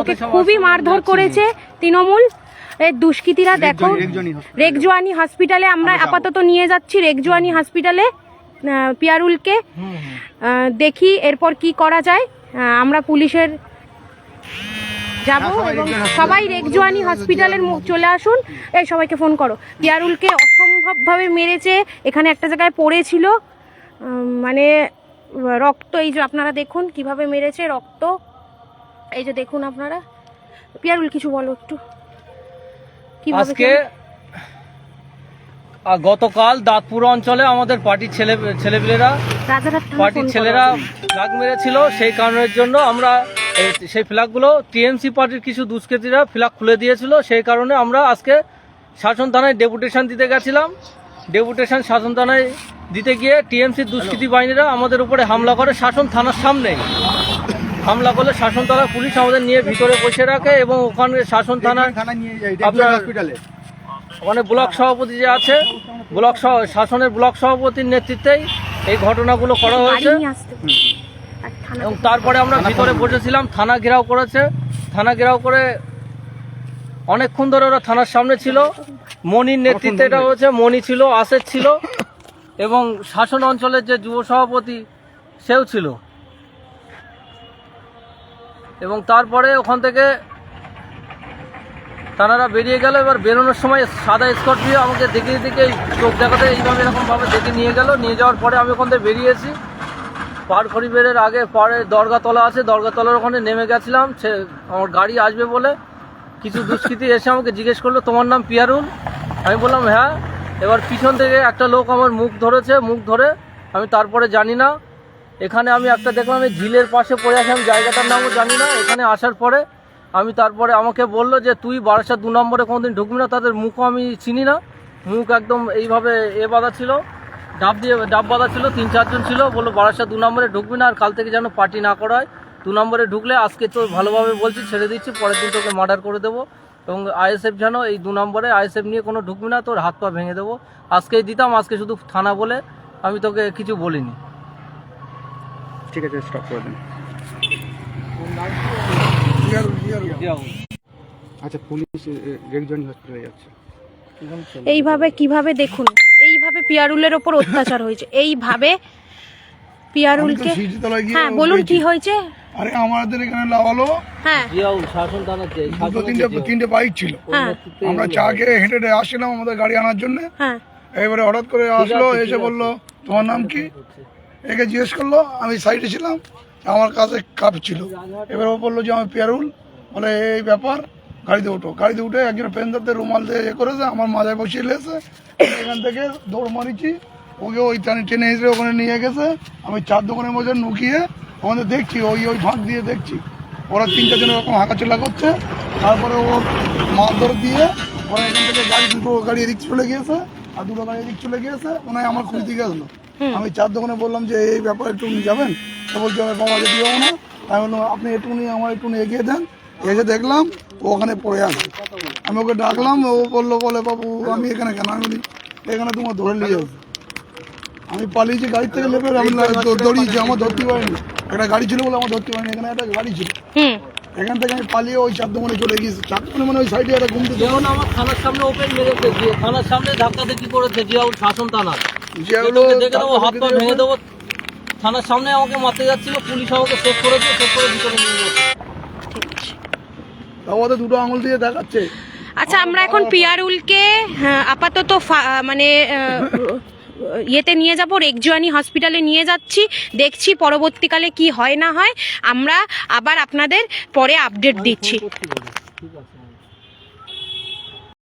ওকে খুবই মারধর করেছে তৃণমূল। এই দুষ্কৃতীরা দেখো রেগজোয়ানি হসপিটালে আমরা আপাতত নিয়ে যাচ্ছি রেগজোয়ানি হসপিটালে পিয়ারুলকে। দেখি এরপর কি করা যায়। আমরা পুলিশের যাব এবং সবাই রেগজোয়ানি হসপিটালের চলে আসুন। এই সবাইকে ফোন করো। পিয়ারুলকে অসম্ভবভাবে মেরেছে এখানে একটা জায়গায় পড়েছিল। মানে রক্ত এই যে আপনারা দেখুন কীভাবে মেরেছে রক্ত। এই যে দেখুন আপনারা। পিয়ারুল কিছু বলো একটু। আজকে গতকাল দাঁতপুর অঞ্চলে আমাদের পার্টির ছেলে ছেলেপিলেরা পার্টির ছেলেরা ফ্ল্যাগ মেরেছিল সেই কারণের জন্য আমরা সেই ফ্ল্যাগগুলো টিএমসি পার্টির কিছু দুষ্কৃতীরা ফ্ল্যাগ খুলে দিয়েছিল সেই কারণে আমরা আজকে শাসন থানায় ডেপুটেশন দিতে গেছিলাম। ডেপুটেশন শাসন থানায় দিতে গিয়ে টিএমসি দুষ্কৃতী বাহিনীরা আমাদের উপরে হামলা করে শাসন থানার সামনে হামলা করলে শাসন থানার পুলিশ আমাদের নিয়ে ভিতরে বসে রাখে এবং ওখানে শাসন থানার আপনার হসপিটালে ওখানে ব্লক সভাপতি যে আছে ব্লক শাসনের ব্লক সভাপতির নেতৃত্বেই এই ঘটনাগুলো করা হয়েছে। থানা এবং তারপরে আমরা ভিতরে বসেছিলাম থানা ঘেরাও করেছে। থানা ঘেরাও করে অনেকক্ষণ ধরে ওরা থানার সামনে ছিল। মনির নেতৃত্বে এটা হয়েছে মনি ছিল আসের ছিল এবং শাসন অঞ্চলের যে যুব সভাপতি সেও ছিল। এবং তারপরে ওখান থেকে তানারা বেরিয়ে গেল। এবার বেরোনোর সময় সাদা স্কর্পিও আমাকে দেখে দেখে চোখ দেখাতে এইভাবে এরকমভাবে দেখে নিয়ে গেল। নিয়ে যাওয়ার পরে আমি ওখান থেকে বেরিয়েছি। পার খরিবের আগে পরে দরগাতলা আছে, দরগাতলার ওখানে নেমে গেছিলাম। সে আমার গাড়ি আসবে বলে কিছু দুষ্কৃতি এসে আমাকে জিজ্ঞেস করল, তোমার নাম পিয়ারুল? আমি বললাম হ্যাঁ। এবার পিছন থেকে একটা লোক আমার মুখ ধরেছে, মুখ ধরে আমি তারপরে জানি না। এখানে আমি একটা দেখলাম এই ঝিলের পাশে পড়ে আছি, আমি জায়গাটার নামও জানি না। এখানে আসার পরে আমি তারপরে আমাকে বলল যে, তুই বারাসাত দু নম্বরে কোনোদিন ঢুকবি না, তাদের মুখও আমি চিনি না। মুখ একদম এইভাবে এ বাঁধা ছিল, ডাব দিয়ে, ডাব বাঁধা ছিল, তিন চারজন ছিল। বলল, বারাসাত দু নম্বরে ঢুকবি না, আর কাল থেকে যেন পার্টি না করায়। দু নম্বরে ঢুকলে আজকে তো ভালোভাবে বলছি, ছেড়ে দিচ্ছি, পরের দিন তোকে মার্ডার করে দেবো। এবং আইএসএফ যেন এই দু নম্বরে, আইএসএফ নিয়ে কোনো ঢুকবি না, তোর হাত পা ভেঙে দেবো। আজকেই দিতাম, আজকে শুধু থানা বলে আমি তোকে কিছু বলিনি। ঠিক আছে স্টপ করে দিন। আচ্ছা পুলিশ রেগজনি হসপিটালে যাচ্ছে। এইভাবে কীভাবে দেখুন? এইভাবে পিয়ারুলের ওপর অত্যাচার হয়েছে। এইভাবে পিয়ারুলকে হ্যাঁ বলুন কি হয়েছে? আরে আমাদের এখানে লাগালো। হ্যাঁ। দুটো তিনটে তিনটে বাইক ছিল। হ্যাঁ। আমরা চা খেয়ে হেঁটে হেঁটে আসছিলাম আমাদের গাড়ি আনার জন্য। হ্যাঁ। এবারে হঠাৎ করে আসলো এসে বলল তোমার নাম কি? একে জিজ্ঞেস করল, আমি সাইডে ছিলাম, আমার কাছে কাপ ছিল। এবার ও বলল যে, আমি পেয়ারুল। বলে, এই ব্যাপার, গাড়িতে উঠো। গাড়িতে উঠে একজন পেন্দারতে রুমাল দিয়ে এ করেছে, আমার মাথায় বসিয়ে লেছে এখান থেকে দৌড় মারিছি। ওকে ওই টানে টেনে হিসেবে ওখানে নিয়ে গেছে। আমি চার দোকানের মধ্যে নুকিয়ে ওখানে দেখছি, ওই ওই ফাঁক দিয়ে দেখছি। ওরা তিনটা জন এরকম হাঁকাচলা করছে। তারপরে ও মারধর দিয়ে ওরা এখান থেকে গাড়ি দুটো গাড়ি এদিক চলে গিয়েছে, আর দুটো গাড়ি এদিক চলে গিয়েছে। ওনায় আমার খুঁজ দিকে আসলো আমি চার দোকানে বললাম যে এই ব্যাপারে একটু যাবেন? তো বলছে আমি যেতে যাব না। আমি বললাম আপনি একটু নিয়ে আমার একটু এগিয়ে দেন। এসে দেখলাম ও ওখানে পড়ে আছে। আমি ওকে ডাকলাম ও বলল বলে বাবু আমি এখানে কেন? আমি বলি এখানে তোমার ধরে নিয়ে যাব আমি পালিয়েছি গাড়ি থেকে লেপে আমি দৌড়িয়েছি আমার ধরতে পারিনি। একটা গাড়ি ছিল বলে আমার ধরতে পারিনি এখানে একটা গাড়ি ছিল। এখান থেকে আমি পালিয়ে ওই চার দোকানে চলে গিয়েছি। চার দোকানে মানে ওই সাইডে একটা ঘুমতে যেমন আমার থানার সামনে ওপেন মেরেছে থানার সামনে ধাক্কা দেখি করেছে জিয়াউল শাসন থানা যেগুলো দেখে নেব হাত পা ভেঙে দেবো। থানার সামনে আমাকে মারতে যাচ্ছিল পুলিশ আমাকে করেছে করে ভিতরে নিয়ে গেছে আমাদের দুটো আঙুল দিয়ে দেখাচ্ছে। আচ্ছা আমরা এখন পিয়ারুলকে হ্যাঁ, আপাতত মানে ইয়েতে নিয়ে যাব রেগজুয়ানি হসপিটালে নিয়ে যাচ্ছি দেখছি পরবর্তীকালে কি হয় না হয়। আমরা আবার আপনাদের পরে আপডেট দিচ্ছি। ঠিক আছে।